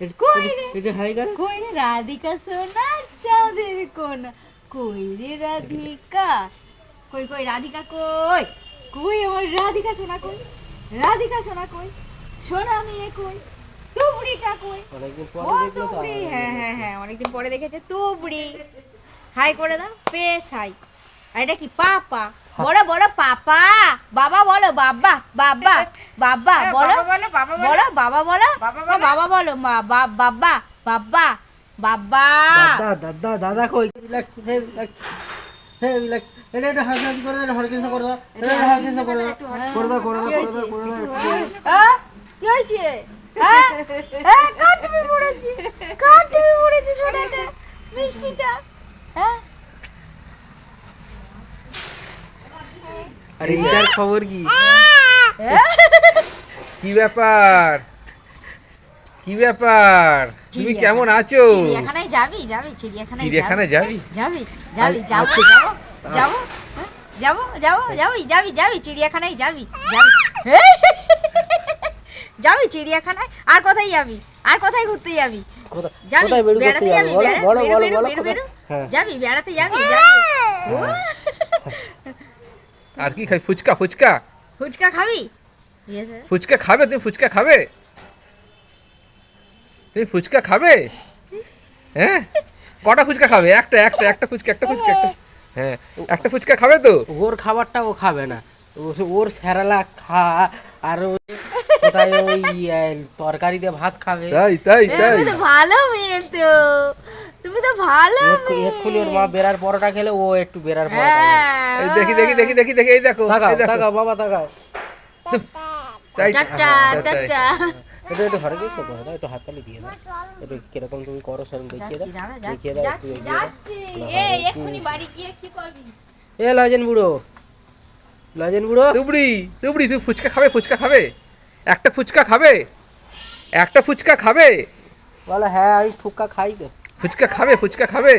একটু- কই রে? একটু হাই করো কই রে রাধিকা সোনা চাঁদের কোনা? কই রে রাধিকা কই কই? রাধিকা কই কই আমার রাধিকা সোনা কই? রাধিকা সোনা কই? সোনা মেয়ে কই? তুবড়িটা কই? অনেকদিন পরে দেখলে হ্যাঁ হ্যাঁ হ্যাঁ অনেকদিন পরে দেখেছে তুবড়ি। হাই করে দাও বেশ হাই। আর এটা কি পাপা? বলো বলো পাপা। বাবা বলো বাবা বাবা বাবা হ্যাঁ, বলো বাবা বলো, বাবা বলো। বাবা বলো বাবা বলো। বাবা বলো মা বা- বাবা বাবা বাবা। দাদা দাদা দাদা কই? লাগছে হেভি লাগছে হেভি লাগছে এটা একটু হাসি হাসি করে দাও এটা হরকৃষ্ণ করে দাও এটা হরকৃষ্ণ করে দাও। করে দাও করে দাও করে দাও করে দাও আ? কি হয়েছে? হ্যাঁ? কাটবি পড়েছি কাটবি পড়েছি শোনাতে মিষ্টিটা। হ্যাঁ? আর এইটার খবর কি? কি ব্যাপার? কি ব্যাপার? তুমি কেমন আছো? চিড়িয়াখানায় যাবি যাবি চিড়িয়াখানায় চিড়িয়াখানায় যাবি? যাবি যাবি আজ- যাব যাব যাব হ্যাঁ? যাব যাব যাবি যাবি যাবি চিড়িয়াখানায় যাবি যাবি। যাবি চিড়িয়াখানায়? আর কোথায় যাবি? আর কোথায় ঘুরতে যাবি? যাবি বেড়াতে যাবি? যাব বলো বেড়া- বলো বেরো বলো বেরো বলো বেরো বেরো হ্যাঁ। যাবি বেড়াতে যাবি আর কি খাই ফুচকা ফুচকা? ফুচকা খাবি? ফুচকা খাবে? তুমি ফুচকা খাবে? তুমি ফুচকা খাবে? হ্যাঁ? কটা ফুচকা খাবে? একটা একটা একটা ফুচকা একটা ফুচকা একটা হ্যাঁ একটা ফুচকা খাবে তো? ওর খাবারটা ও খাবে না। ও- ওর স্যারালা খা আর ওই কোথায় ওই তরকারি দিয়ে ভাত খাবে। তাই তাই তাই। ভালো মেয়ে তো। তুমি তো ভালো মেয়ে এক্ষুনি ওর মা বেড়ার পরোটা খেলে ও একটু বেড়ার পরোটা। হ্যাঁ। দেখি দেখি দেখি দেখি দেখি এই দেখো তাকাও তাকাও বাবা তাকাও। তাই টাটা হ্যাঁ। টাটা। একটু করে দাও একটু হাততালি দিয়ে দাও একটু কীরকম তুমি করো সেরকম দেখিয়ে দাও। দেখিয়ে দাও একটু যাচ্ছি, দাও। এই, এক্ষুনি বাড়ি গিয়ে কি করবি? এ লজেন বুড়ো। লজেন বুড়ো। তুবড়ি তুবড়ি তুমি ফুচকা খাবে ফুচকা খাবে? একটা ফুচকা খাবে? একটা ফুচকা খাবে? বলো হ্যাঁ আমি ফুক্কা খাই তো। ফুচকা খাবে ফুচকা খাবে?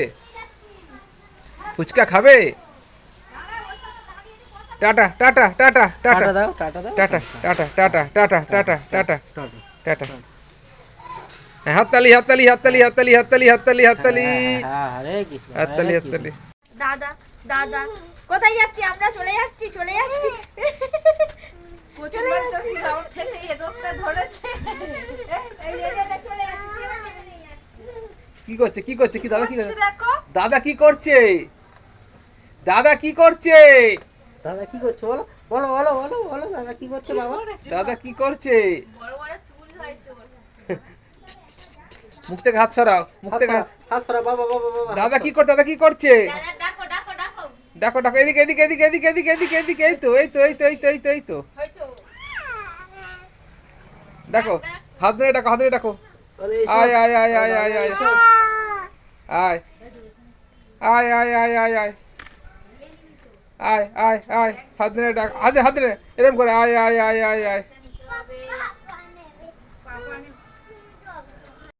ফুচকা খাবে? Tata tata tata tata. Tata দাও টাটা দাও। Tata tata tata tata tata tata হ্যাঁ, হাততালি হাততালি হাততালি হাততালি হাততালি হাততালি হাততালি। হ্যাঁ কৃষ্ণ হাততালি হাততালি। দাদা দাদা কোথায় যাচ্ছি আমরা? চলে যাচ্ছি চলে যাচ্ছি। প্রচুরবার তো আমার ফেসে এই রোগটা ধরেছে। এই যে, চলে যাচ্ছি, কি করছে কি করছে কি দাদা কি করছে দাদা কি করছে? দাদা কি করছে? দাদা কি করছে বলো? বলো বলো বলো বলো দাদা কি করছ বাবা? দাদা কি করছে? বড় বড় চুল হয়েছে ওর মুখ থেকে হাত সরাও মুখ থেকে হাত হাত সরা বাবা বাবা বাবা দাদা কি করছে দাদা কি করছে? দাদা ডাকো ডাকো ডাকো। ডাকো ডাকো এদিকে এদিকে এদিকে এদিকে এদিকে এদিকে এদিকে এই তো এই তো এই তো এই তো এই তো এই তো। ডাকো হাত ধরে ডাকো হাত ধরে ডাকো। আয় আয় আয় আয় আয় আয়। আয়। আয় আয় আয় আয় আয়। আয় আয় আয়, হাত ধরে ডাক। হাতে হাত ধরে। এরকম করে আয় আয় আয় আয় আয়।